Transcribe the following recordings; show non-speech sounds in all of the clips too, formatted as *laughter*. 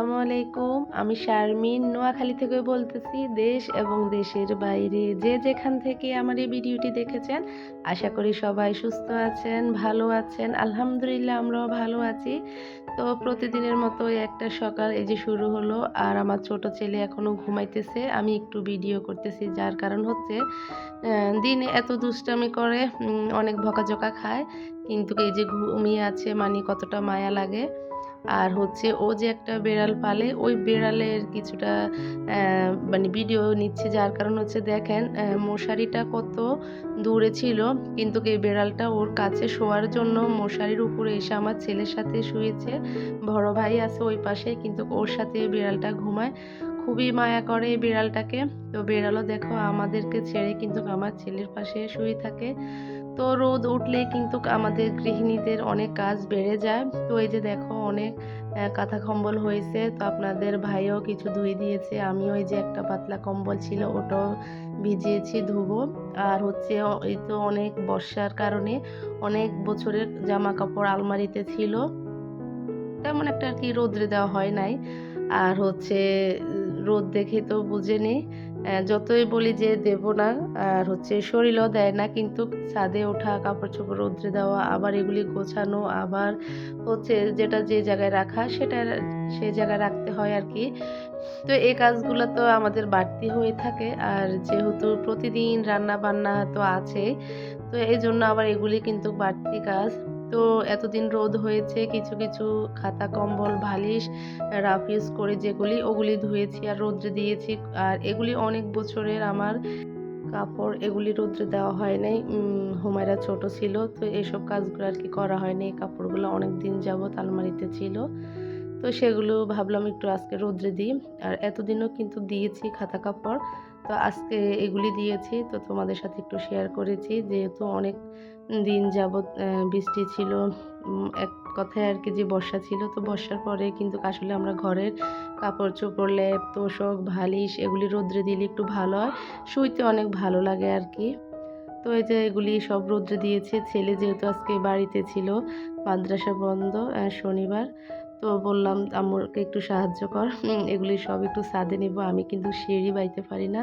আসসালামু আলাইকুম। আমি শারমিন। নোয়াখালী থেকে বলতেছি দেশ এবং দেশের বাইরে। যে যেখান থেকে আমার এই ভিডিওটি দেখেছেন, আশা করি সবাই সুস্থ আছেন, ভালো আছেন। আলহামদুলিল্লাহ, আমরাও ভালো আছি। তো প্রতিদিনের মতো একটা সকাল এই যে শুরু হলো, আর আমার ছোট ছেলে এখনও ঘুমাইতেছে। আমি একটু ভিডিও করতেছি, যার কারণ হচ্ছে দিনে এত দুষ্টামি করে অনেক বকাঝকা খায়। কিন্তু এই যে ঘুমিয়ে আছে মানে কতটা মায়া লাগে। আর হচ্ছে ও যে একটা বেড়াল পালে, ওই বেড়ালের কিছুটা মানে ভিডিও নিচ্ছে যার কারণ হচ্ছে দেখেন মশারিটা কত দূরে ছিল, কিন্তু এই বেড়ালটা ওর কাছে শোয়ার জন্য মশারির উপরে এসে আমার ছেলের সাথে শুয়েছে, বড় ভাই আছে ওই পাশে, কিন্তু ওর সাথে বিড়ালটা ঘুমায়, খুবই মায়া করে এই বিড়ালটাকে। তো বিড়ালও দেখো আমাদেরকে ছেড়ে কিন্তু আমার ছেলের পাশে শুয়ে থাকে। তো রোদ উঠলে কিন্তু আমাদের গৃহিণীদের অনেক কাজ বেড়ে যায়। তো এই যে দেখো অনেক কাঁথা কম্বল হয়েছে তো আপনাদের ভাইও কিছু ধুয়ে দিয়েছে আমি ওই যে একটা পাতলা কম্বল ছিল ওটাও ভিজিয়েছি ধুবো। আর হচ্ছে এই তো অনেক বর্ষার কারণে অনেক বছরের জামা কাপড় আলমারিতে ছিল। তেমন একটা আর কি রোদ্রে দেওয়া হয় নাই। আর হচ্ছে রোদ দেখে তো বুঝে নি আহ, যতই বলি যে দেব না, আর হচ্ছে শরীরও দেয় না, কিন্তু ছাদে ওঠা কাপড় চোপড় রোদ্রে দেওয়া, আবার এগুলি গোছানো, আবার হচ্ছে যেটা যে জায়গায় রাখা, সেটা সে জায়গায় রাখতে হয় আর কি। তো এই কাজগুলো তো আমাদের বাড়তি হয়ে থাকে, আর যেহেতু প্রতিদিন রান্না বান্না তো আছে তো এই জন্য আবার এগুলি কিন্তু বাড়তি কাজ। তো এতদিন রোদ হয়েছে, কিছু কিছু খাতা, কম্বল বালিশ রাফ ইউজ করে যেগুলি, ওগুলি ধুয়েছি আর রোদ্রে দিয়েছি। আর এগুলি অনেক বছরের আমার কাপড়, এগুলি রোদ্রে দেওয়া হয় নাই। হুমায়রা ছোট ছিল, তো এইসব কাজগুলো আর কি করা হয়নি এই কাপড়গুলো অনেক দিন যাবত আলমারিতে ছিল। তো সেগুলো ভাবলাম একটু আজকে রোদ্রে দিই। আর এতদিনও কিন্তু দিয়েছি খাতা, কাপড়। তো আজকে এগুলি দিয়েছি। তো তোমাদের সাথে একটু শেয়ার করেছি। যেহেতু অনেক দিন যাবৎ বৃষ্টি ছিল এক কথায় আর কি যে বর্ষা ছিল, তো বর্ষার পরে কিন্তু আসলে আমরা ঘরের কাপড় চোপড় লেপ তোষক, ভালিশ এগুলি রোদ্রে দিলে একটু ভালো হয়। শুইতে অনেক ভালো লাগে আর কি। তো এই যে এগুলি সব রোদ্রে দিয়েছে। ছেলে যেহেতু আজকে বাড়িতে ছিল, মাদ্রাসা বন্ধ শনিবার। তো বললাম আমাকে একটু সাহায্য কর। এগুলি সব একটু সাদে নিব, আমি কিন্তু সিঁড়ি বাইতে পারি না।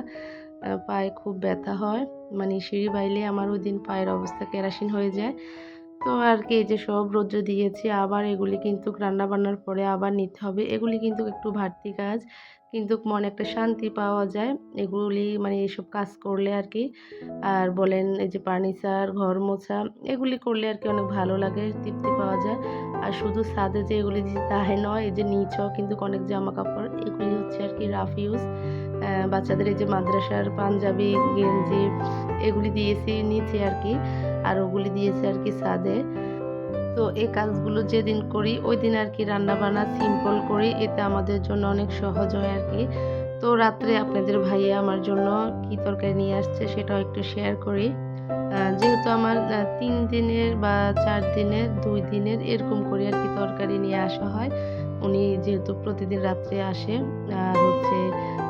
পায়ে খুব ব্যথা হয়। মানে সিঁড়ি বাইলে আমার ওই দিন পায়ের অবস্থা কেরাসিন হয়ে যায়। তো আর কি, এই যে সব রৌদ্র দিয়েছি, আবার এগুলি কিন্তু রান্না বান্নার পরে আবার নিতে হবে। এগুলি কিন্তু একটু বাড়তি কাজ, কিন্তু মনে একটা শান্তি পাওয়া যায়। এগুলি মানে এইসব কাজ করলে আর কি, আর বলেন এই যে ফার্নিচার, ঘর মোছা, এগুলি করলে আর কি অনেক ভালো লাগে, তৃপ্তি পাওয়া যায়। আর শুধু ছাদে যে এগুলি তাই নয়, এই যে নিচেও কিন্তু অনেক জামা কাপড় এগুলি হচ্ছে আর কি রাফ ইউজ বাচ্চাদের এই যে মাদ্রাসার পাঞ্জাবি, গেঞ্জি এগুলি দিয়েছি নিচে আর কি। আর ওগুলি দিয়েছে আর কি ছাদে। তো এই কাজগুলো যেদিন করি ওই দিন আর কি রান্না বান্না সিম্পল করি। এতে আমাদের জন্য অনেক সহজ হয় আর কি। তো রাত্রে আপনাদের ভাইয়া আমার জন্য কি তরকারি নিয়ে আসছে সেটাও একটু শেয়ার করি। যেহেতু আমার তিন দিনের বা চার দিনের, দুই দিনের এরকম করে আর কি তরকারি নিয়ে আসা হয়। উনি যেহেতু প্রতিদিন রাত্রে আসে, আর হচ্ছে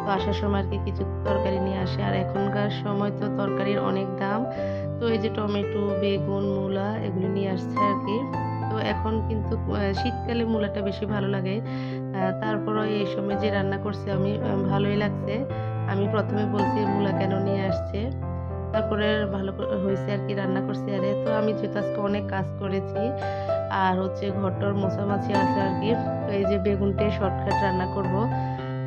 তো আসার সময় আর কি কিছু তরকারি নিয়ে আসে, আর এখনকার সময় তো তরকারির অনেক দাম। তো এই যে টমেটো, বেগুন, মূলা এগুলো নিয়ে আসছে আর কি তো এখন কিন্তু শীতকালে মূলাটা বেশি ভালো লাগে। তারপরও এই সময় যে রান্না করছি আমি ভালোই লাগছে। আমি প্রথমে বলছি মূলা কেন নিয়ে আসছে। তারপরে ভালো হয়েছে আর কি, রান্না করছি আরে তো আমি যেহেতু আজকে অনেক কাজ করেছি, আর হচ্ছে ঘরটর মোছামাছি আছে আর কি, তো এই যে বেগুনটাই শর্টকাট রান্না করব।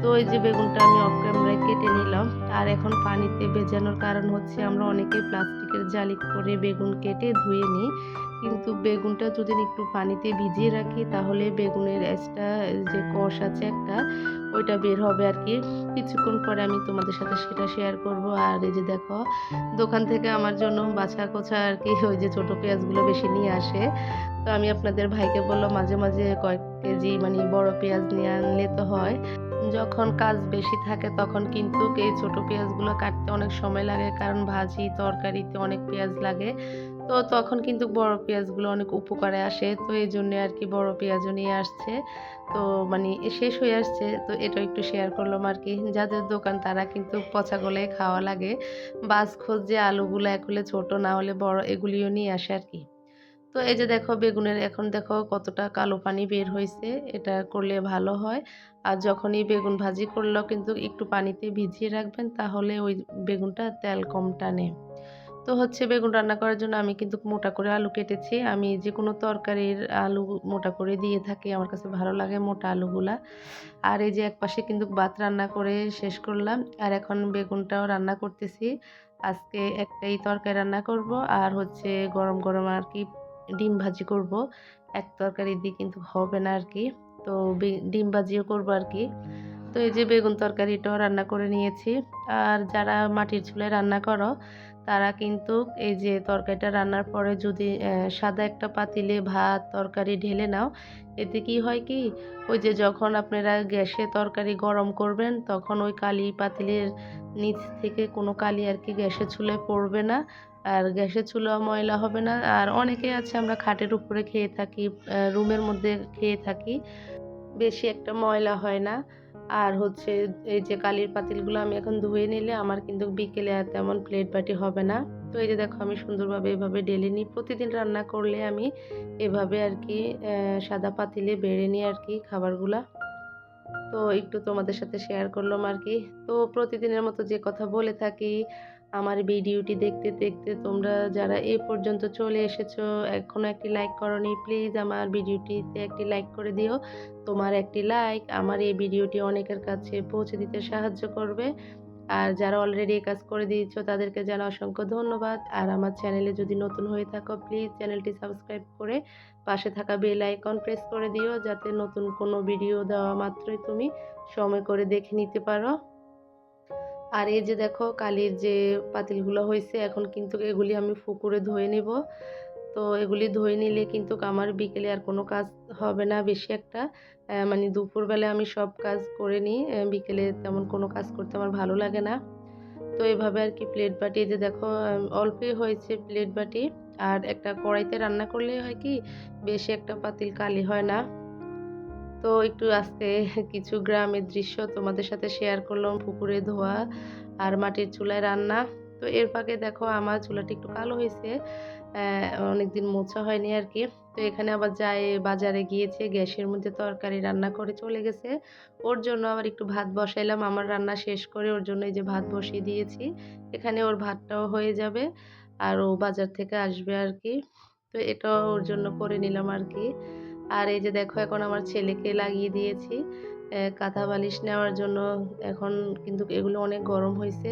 তো এই যে বেগুনটা আমি অফ ক্যামেরায় কেটে নিলাম, আর এখন পানিতে ভেজানোর কারণ হচ্ছে আমরা অনেকে প্লাস্টিকের জালি করে বেগুন কেটে ধুয়ে নিই। কিন্তু বেগুনটা যদি একটু পানিতে ভিজিয়ে রাখি, তাহলে বেগুনের এক্সট্রা যে কষ আছে একটা, ওইটা বের হবে আর কি। কিছুক্ষণ পরে আমি তোমাদের সাথে সেটা শেয়ার করব। আর এই যে দেখো, দোকান থেকে আমার জন্য বাছা কোছা আর কি, ওই যে ছোটো পেঁয়াজগুলো বেশি নিয়ে আসে। তো আমি আপনাদের ভাইকে বললাম, মাঝে মাঝে কয়েক কেজি মানে বড় পেঁয়াজ নিয়ে আনলে তো হয়। যখন কাজ বেশি থাকে, তখন কিন্তু এই ছোটো পেঁয়াজগুলো কাটতে অনেক সময় লাগে, কারণ ভাজি, তরকারিতে অনেক পেঁয়াজ লাগে। তো তখন কিন্তু বড় পেঁয়াজগুলো অনেক উপকারে আসে। তো এই জন্য আর কি বড় পেঁয়াজও নিয়ে আসছে। তো মানে শেষ হয়ে আসছে। তো এটা একটু শেয়ার করলাম আর কি। যাদের দোকান তারা কিন্তু পচা গলে খাওয়া লাগে। বাস খোঁজ যে আলুগুলো একলে ছোট না হলে বড় এগুলিও নিয়ে আসে আর কি। তো এই যে দেখো বেগুনের এখন দেখো কতটা কালো পানি বের হয়েছে। এটা করলে ভালো হয়। আর যখনই বেগুন ভাজি করলেও কিন্তু একটু পানিতে ভিজিয়ে রাখবেন তাহলে ওই বেগুনটা তেল কম টানে। তো হচ্ছে বেগুন রান্না করার জন্য আমি কিন্তু মোটা করে আলু কেটেছি। আমি যে কোনো তরকারির আলু মোটা করে দিয়ে থাকি, আমার কাছে ভালো লাগে মোটা আলুগুলা। আর এই যে এক পাশে কিন্তু ভাত রান্না করে শেষ করলাম। আর এখন বেগুনটাও রান্না করতেছি। আজকে একটাই তরকারি রান্না করব আর হচ্ছে গরম গরম আর কি ডিম ভাজি করব। এক তরকারি দিয়ে কিন্তু হবে না আর কি। তো ডিম ভাজিও করব আর কি। তো এই যে বেগুন তরকারিটাও রান্না করে নিয়েছি। আর যারা মাটির চুলায় রান্না করো তারা কিন্তু এই যে তরকারিটা রান্নার পরে যদি সাদা একটা পাতিলে ভাত, তরকারি ঢেলে নাও, এতে কি হয় কি, ওই যে যখন আপনারা গ্যাসে তরকারি গরম করবেন, তখন ওই কালি পাতিলের নিচ থেকে কোনো কালি আর কি গ্যাসের চুলায় পড়বে না, আর গ্যাসের চুলা ময়লা হবে না। আর অনেকে আছে আমরা খাটের উপরে খেয়ে থাকি রুমের মধ্যে খেয়ে থাকি, বেশি একটা ময়লা হয় না। আর হচ্ছে এই যে কালির পাতিলগুলো আমি এখন ধুয়ে নিলে আমার কিন্তু বিকেলে আর তেমন প্লেট বাটি হবে না। তো এই যে দেখো আমি সুন্দরভাবে এভাবে ডেলে নিই। প্রতিদিন রান্না করলে আমি এভাবে আর কি সাদা পাতিলে বেড়ে নিই আর কি খাবারগুলা। তো একটু তোমাদের সাথে শেয়ার করলাম আর কি। তো প্রতিদিনের মতো যে কথা বলে থাকি আমার ভিডিওটি দেখতে দেখতে তোমরা যারা এ পর্যন্ত চলে এসেছ এখনও একটি লাইক করনি প্লিজ আমার ভিডিওটিতে একটি লাইক করে দিও। তোমার একটি লাইক আমার এই ভিডিওটি অনেকের কাছে পৌঁছে দিতে সাহায্য করবে। আর যারা অলরেডি এই কাজ করে দিয়েছ, তাদেরকে জানা অসংখ্য ধন্যবাদ। আর আমার চ্যানেলে যদি নতুন হয়ে থাকো প্লিজ চ্যানেলটি সাবস্ক্রাইব করে পাশে থাকা বেল আইকন প্রেস করে দিও, যাতে নতুন কোনো ভিডিও দেওয়া মাত্রই তুমি সময় করে দেখে নিতে পারো। আর এই যে দেখো কালির যে পাতিলগুলো হয়েছে, এখন কিন্তু এগুলি আমি ফুকুরে ধুয়ে নেব। তো এগুলি ধুয়ে নিলে কিন্তু আমার বিকেলে আর কোনো কাজ হবে না বেশি একটা। মানে দুপুরবেলা আমি সব কাজ করে নিই। বিকেলে তেমন কোনো কাজ করতে আমার ভালো লাগে না। তো এভাবে আর কি প্লেট বাটি যে দেখো অল্পই হয়েছে প্লেট বাটি। আর একটা কড়াইতে রান্না করলে হয় কি, বেশি একটা পাতিল কালি হয় না। তো একটু আজকে *laughs* কিছু গ্রামের দৃশ্য তোমাদের সাথে শেয়ার করলাম। পুকুরে ধোয়া আর মাটির চুলায় রান্না। তো এর ফাঁকে দেখো আমার চুলাটি একটু কালো হয়েছে। অনেকদিন মোছা হয়নি আর কি তো এখানে আবার যায়, বাজারে গিয়েছে, গ্যাসের মধ্যে তরকারি রান্না করে চলে গেছে। ওর জন্য আবার একটু ভাত বসাইলাম। আমার রান্না শেষ করে ওর জন্য এই যে ভাত বসিয়ে দিয়েছি। এখানে ওর ভাতটাও হয়ে যাবে আর ও বাজার থেকে আসবে আর কি তো এটাও ওর জন্য করে নিলাম আর কি আর এই যে দেখো, এখন আমার ছেলেকে লাগিয়ে দিয়েছি। কাঁথা বালিশ নেওয়ার জন্য এখন কিন্তু এগুলো অনেক গরম হয়েছে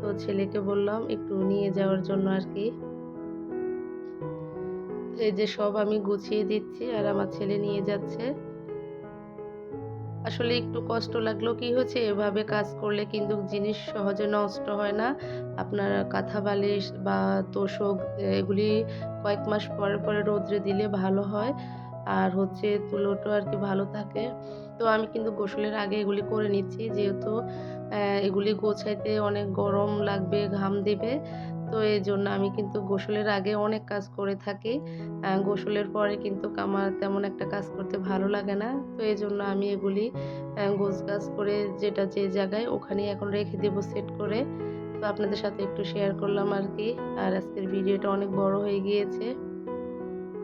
তো ছেলেকে বললাম একটু নিয়ে যাওয়ার জন্য আর কি এই যে সব আমি গুছিয়ে দিচ্ছি আর আমার ছেলে নিয়ে যাচ্ছে। আসলে একটু কষ্ট লাগল কি হচ্ছে? এভাবে কাজ করলে কিন্তু জিনিস সহজে নষ্ট হয় না। আপনার কাঁথা বালিশ বা তোষক, এগুলি কয়েক মাস পরে পরে রোদ্রে দিলে ভালো হয়। আর হচ্ছে তুলোটাও আর কি ভালো থাকে। তো আমি কিন্তু গোসলের আগে এগুলি করে নিচ্ছি। যেহেতু এগুলি গোছাইতে অনেক গরম লাগবে, ঘাম দেবে। তো এই জন্য আমি কিন্তু গোসলের আগে অনেক কাজ করে থাকি। গোসলের পরে কিন্তু আমার তেমন একটা কাজ করতে ভালো লাগে না। তো এই জন্য আমি এগুলি গোছ গাছ করে যেটা যে জায়গায় ওখানে এখন রেখে দেবো সেট করে। তো আপনাদের সাথে একটু শেয়ার করলাম আর কি। আর আজকের ভিডিওটা অনেক বড় হয়ে গিয়েছে।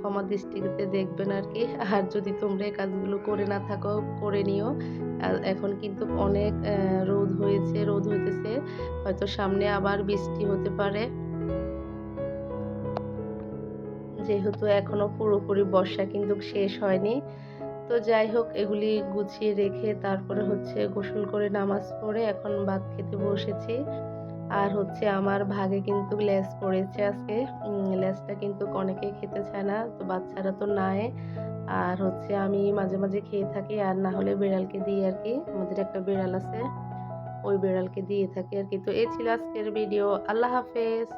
ক্ষমা দৃষ্টিতে দেখবেন আর কি আর যদি তোমরা এই কাজগুলো করে না থাকো, করে নিও। এখন কিন্তু অনেক রোদ হয়েছে, রোদ হইতেছে। হয়তো সামনে আবার বৃষ্টি হতে পারে। যেহেতু এখনও পুরোপুরি বর্ষা কিন্তু শেষ হয়নি। তো যাই হোক, এগুলি গুছিয়ে রেখে তারপরে হচ্ছে গোসল করে নামাজ পড়ে এখন ভাত খেতে বসেছি। আর হচ্ছে আমার ভাগে কিন্তু লেস পড়েছে আজকে। লেসটা কিন্তু অনেকে খেতে চায় না, তো বাচ্চারা তো নাই আর হচ্ছে আমি মাঝে মাঝে খেয়ে থাকি, আর না হলে বিড়ালকে দিই আর কি। আমাদের একটা বিড়াল আছে, ওই বিড়ালকে দিয়ে থাকি আর কি। তো এ ছিল আজকের ভিডিও। আল্লাহ হাফেজ।